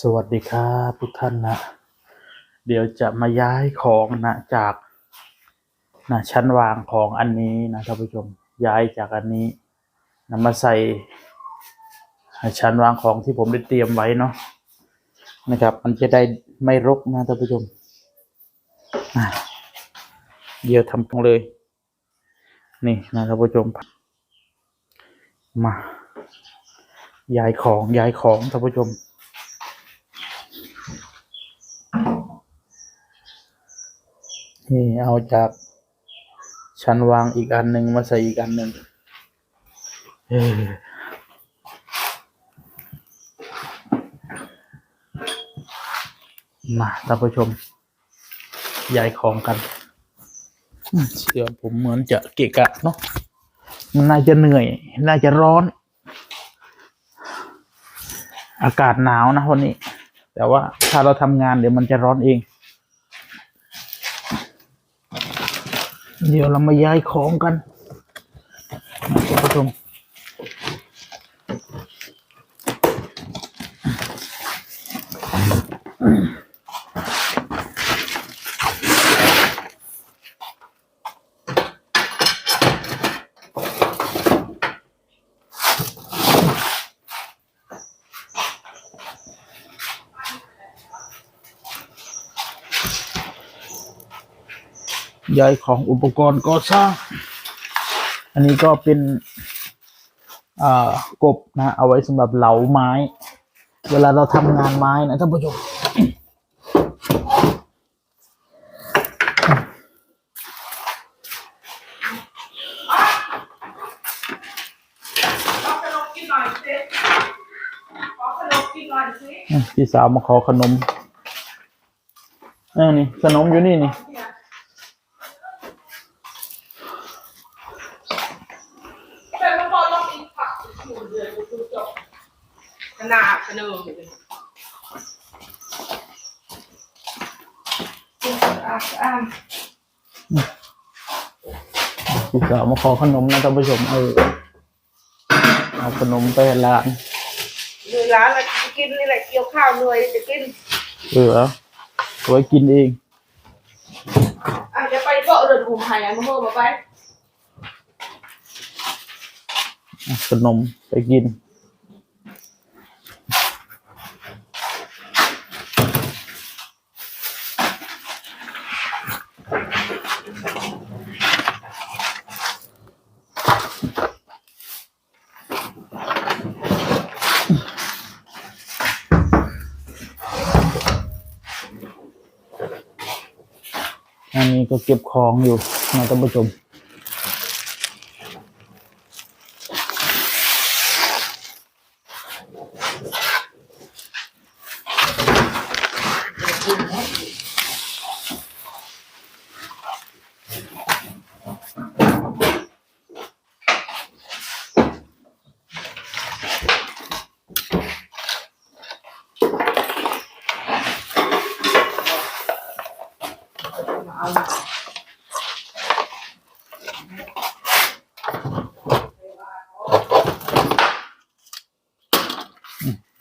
สวัสดีครับทุกท่านนะ เดี๋ยวจะมาย้ายของนะจากนะชั้นวางของอันนี้นะท่านผู้ชมย้ายจากอันนี้นะมาใส่ชั้นวางของที่ผมได้เตรียมไว้เนาะนะครับ มันจะได้ไม่รกนะท่านผู้ชมอะเดี๋ยวทำกันเลย นี่นะท่านผู้ชมมาย้ายของย้ายของท่านผู้ชม นี่เอาจากชั้นวางอีกอันหนึ่งมาใส่อีกอันหนึ่งมาท่านผู้ชมย้ายของกัน เสื้อผมเหมือนจะเกะกะเนาะมันน่าจะเหนื่อย น่าจะร้อน อากาศหนาวนะวันนี้ แต่ว่าถ้าเราทำงานเดี๋ยวมันจะร้อนเอง เดี๋ยวเรามาย้ายของกันท่านผู้ชม ย้ายของอุปกรณ์ก่อสร้าง อันนี้ก็เป็นกบนะ เอาไว้สำหรับเหลาไม้ เวลาเราทำงานไม้นะท่านผู้ชมพี่สาวมาขอขนมนี่ขนมอยู่นี่นี่มะพร้าวลองอีกผักอยู่เดือนดูจบข นาดขนมเลยอะอะพี่สาวมาขอขนมนะท่านผู้ชมเออเอาขนมไปให้ร้านเหนื่อยร้านอะไรจะกินนี่แหละเกี่ยวข้าวเหนื่อยจะกินเออเอาไว้กินเอง อะจะไปเกาะเรือนหุ่มหายมาเพิ่มมาไปอะขนมไปกิน อันนี้ก็เก็บของอยู่นะท่านผู้ชม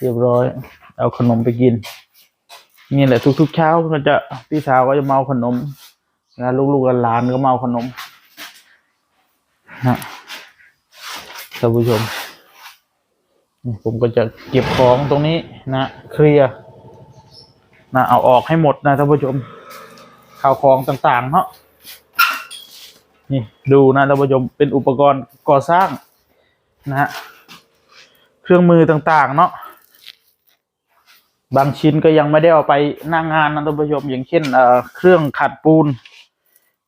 เรียบร้อย เอาขนมไปกิน นี่แหละทุกๆเช้าก็จะพี่สาวก็จะเอาขนมนะลูกๆหลานก็เอาขนมนะท่านผู้ชม ผมก็จะเก็บของตรงนี้นะเคลียร์นะเอาออกให้หมดนะท่านผู้ชมข่าวของต่างๆเนาะนี่ดูนะท่านผู้ชมเป็นอุปกรณ์ก่อสร้างนะฮะเครื่องมือต่างๆ เนาะ บางชิ้นก็ยังไม่ได้เอาไปหน้างงานนะท่านผู้ชมอย่างเช่นเอ่อเครื่องขัดปูน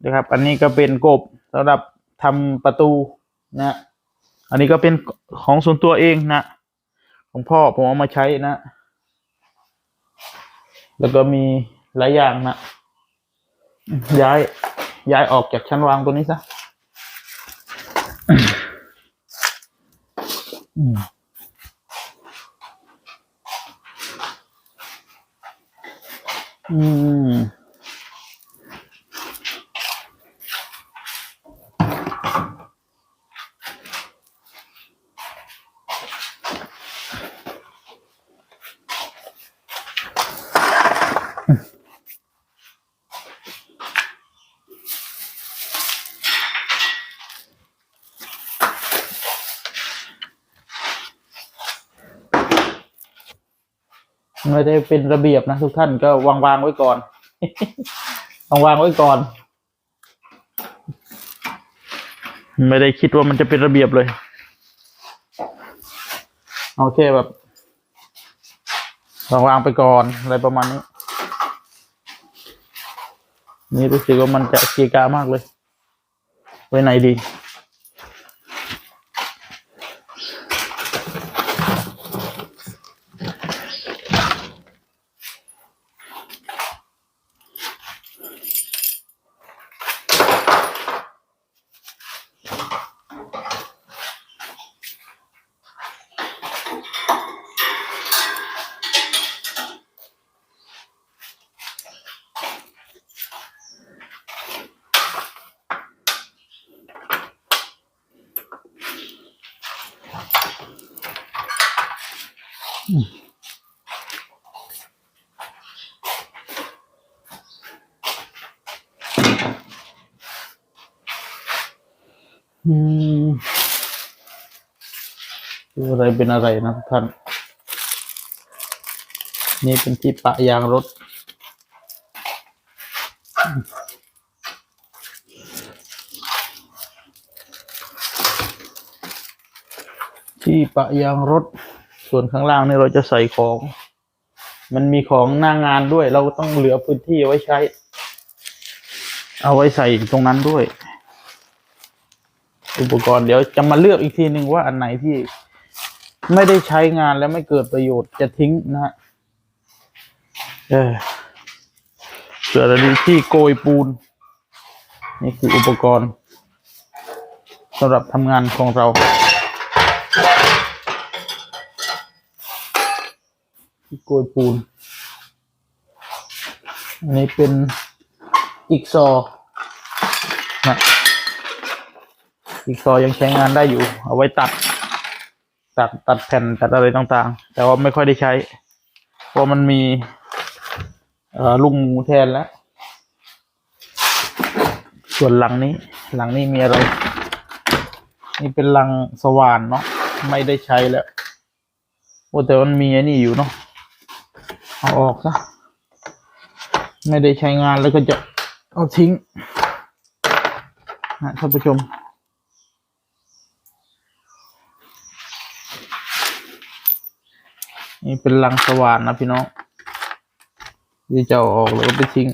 นะครับ อันนี้ก็เป็นกบสำหรับทำประตูนะ อันนี้ก็เป็นของส่วนตัวเองนะ ของพ่อผมเอามาใช้นะ แล้วก็มีหลายอย่างนะ ย้ายย้ายออกจากชั้นวางตัวนี้ซะ อื ไม่ได้เป็นระเบียบนะทุกท่านก็วางวางไว้ก่อน วางวางไว้ก่อน ไม่ได้คิดว่ามันจะเป็นระเบียบเลยเอาแค่แบบวางวางไปก่อนอะไรประมาณนี้ นี่รู้สึกว่ามันจะเกียกามากเลย ไว้ไหนดี อืมดูอะไรเป็นอะไรนะท่าน นี่เป็นที่ปะยางรถ ที่ปะยางรถ ส่วนข้างล่างนี่เราจะใส่ของ มันมีของหน้างานด้วย เราต้องเหลือพื้นที่ไว้ใช้ เอาไว้ใส่ตรงนั้นด้วย อุปกรณ์เดี๋ยวจะมาเลือกอีกทีหนึ่งว่าอันไหนที่ไม่ได้ใช้งานแล้วไม่เกิดประโยชน์จะทิ้งนะฮะเออเสือระดีที่โกยปูน นี่คืออุปกรณ์สำหรับทำงานของเรา โกยปูน อันนี้เป็นอีกซอนะอีกซอยังใช้งานได้อยู่ เอาไว้ตัด ตัดตัดแผ่นตัดอะไรต่างๆ แต่ว่าไม่ค่อยได้ใช้ เพราะมันมีลูกหมูแทนแล้ว ส่วนหลังนี้ หลังนี้มีอะไร นี่เป็นลังสว่านเนาะไม่ได้ใช้แล้วโอ้แต่มันมีไอ้นี่อยู่เนาะ เอาออกซะไม่ได้ใช้งานแล้วก็จะเอาทิ้งนะท่านผู้ชม นี่เป็นลังสว่านนะพี่น้องที่จะเอาออกแล้วก็ไปทิ้ง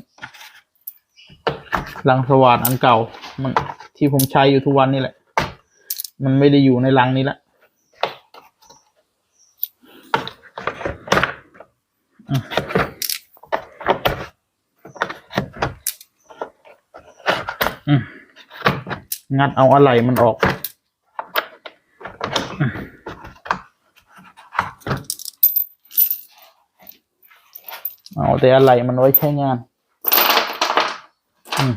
ลังสว่านอันเก่า มันที่ผมใช้อยู่ทุกวันนี่แหละ มันไม่ได้อยู่ในลังนี้ละอืมอืม งัดเอาอะไรมันออก เอาแต่อะไรมันไว้ใช้งานอืม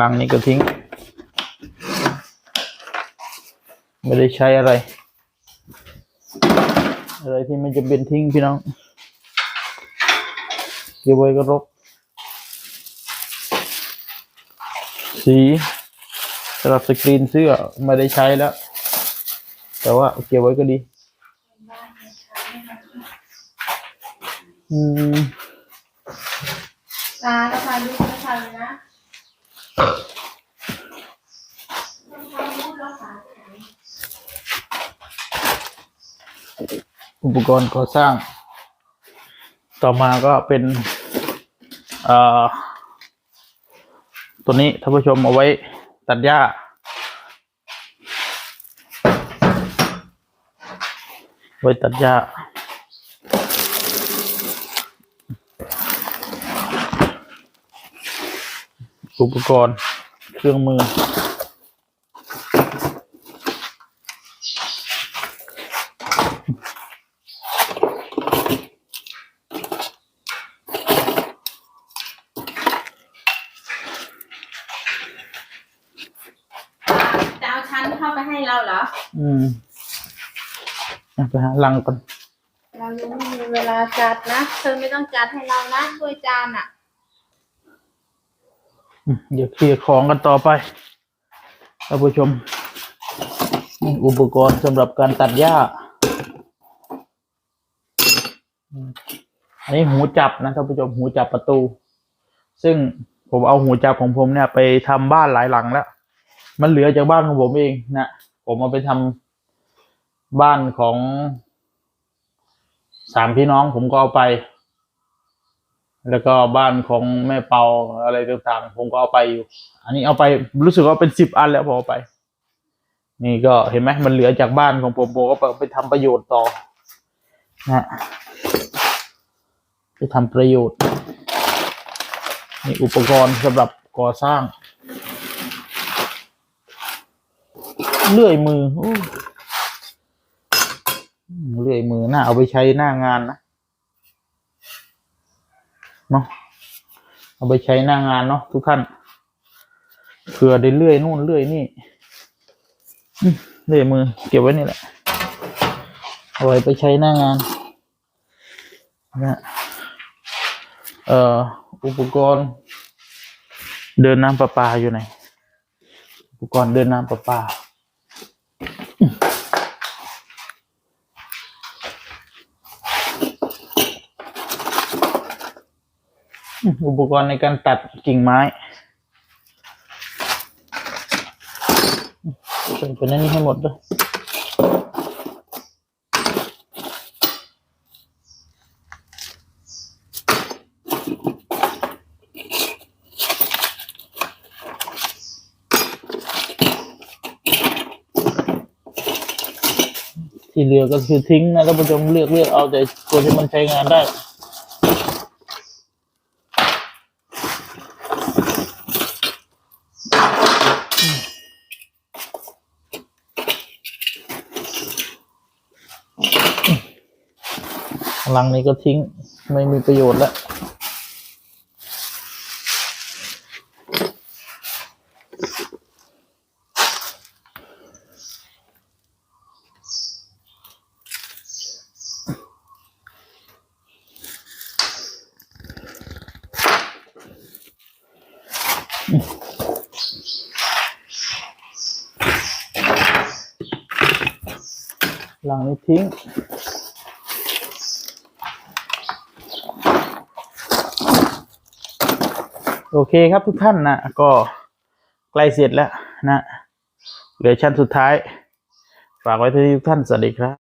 ลังนี้ก็ทิ้ง ไม่ได้ใช้อะไร อะไรที่ไม่จะเป็นทิ้งพี่น้องเก็บไว้ก็รกสีสำหรับสกรีนเสื้อไม่ได้ใช้แล้ว แต่ว่าเก็บไว้ก็ดี อืมตาแล้วพายุไม่ทันเลยนะ อุปกรณ์ก่อสร้าง ต่อมาก็เป็นตัวนี้ท่านผู้ชมเอาไว้ตัดหญ้า ไว้ตัดหญ้า อุปกรณ์เครื่องมือ จะเอาชั้นเข้าไปให้เราเหร ออืมเอาไปหาลังก่อนเรายังไม่มีเวลาจัดนะ เธอไม่ต้องจัดให้เรานะถ้วยจานอะ อืมเดี๋ยวเคลียร์ของกันต่อไปท่านผู้ชมนี่อุปกรณ์สำหรับการตัดหญ้าอันนี้หูจับนะท่านผู้ชมหูจับประตู ซึ่งผมเอาหูจับของผมเนี่ย ไปทำบ้านหลายหลังแล้ว มันเหลือจากบ้านของผมเองนะ ผมเอาไปทำบ้านของสามพี่น้องผมก็เอาไป แล้วก็บ้านของแม่เปาอะไรต่างๆ ผมก็เอาไปอยู่ อันนี้เอาไปรู้สึกว่าเป็นสิบอันแล้วผมเอาไป นี่ก็เห็นไหมมันเหลือจากบ้านของผมผมก็ไปทำประโยชน์ต่อนะไปทำประโยชน์นี่อุปกรณ์สำหรับก่อสร้าง เลื่อยมืออู้อืมเลื่อยมือน่าเอาไปใช้หน้างานนะเนาะเอาไปใช้หน้างานเนาะทุกท่านเผื่อได้เลื่อยนู่นเลื่อยนี่เลื่อยมือ เก็บไว้นี่แหละเอาไว้ไปใช้หน้างานนะเอ่ออุปกรณ์ เดินน้ำประปาอยู่ไหนอุปกรณ์เดินน้ำประปา อุปกรณ์ในการตัดกิ่งไม้ใส่ไปนั่นนี่ให้หมดเลยที่เหลือก็คือทิ้งนะท่านผู้ชมเลือกเลือกเอาแต่ตัวที่มันใช้งานได้ ห ลังนี้ก็ทิ้งไม่มีประโยชน์แล้วหลังนี้ทิ้ง โอเคครับทุกท่านนะก็ใกล้เสร็จแล้วนะเหลือชั้นสุดท้าย ฝากไว้ที่ทุกท่านสวัสดีครับ